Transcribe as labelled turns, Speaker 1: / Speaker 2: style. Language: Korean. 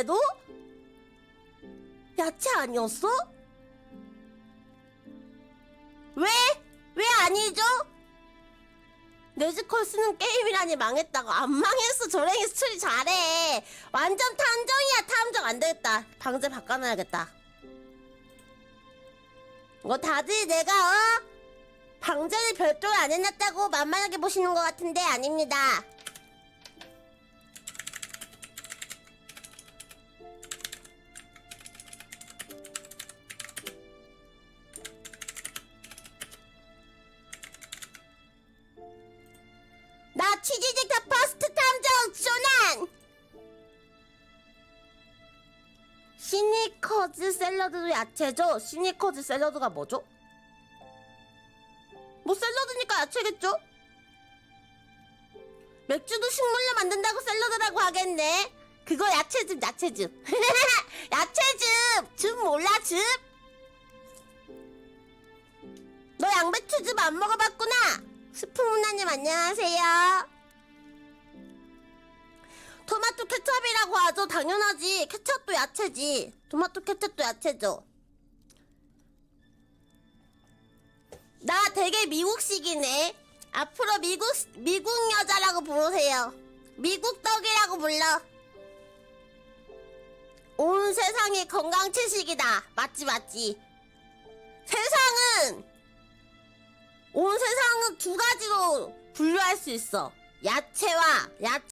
Speaker 1: 걔도? 야채 아니었어? 왜? 왜 아니죠? 쓰는 게임이라니 망했다고 안 망했어 조랭이 수출이 잘해 완전 탐정이야 탐정 안 되겠다 방제 바꿔놔야겠다 뭐 다들 내가 어? 방제를 별도로 안 해놨다고 만만하게 보시는 것 같은데 아닙니다 나 취지직터 퍼스트 탐정 조난 시니커즈 샐러드도 야채죠? 시니커즈 샐러드가 뭐죠? 뭐 샐러드니까 야채겠죠? 맥주도 식물로 만든다고 샐러드라고 하겠네 그거 야채즙 야채즙 야채즙 즙 몰라 즙? 너 양배추즙 안 먹어봤구나 스프문화님 안녕하세요 토마토 케첩이라고 하죠. 당연하지. 케첩도 야채지. 토마토 케첩도 야채죠. 나 되게 미국식이네. 앞으로 미국 미국 여자라고 부르세요. 미국 떡이라고 불러. 온 세상이 건강 채식이다. 맞지 맞지? 세상은 온 세상은 두 가지로 분류할 수 있어. 야채와 야채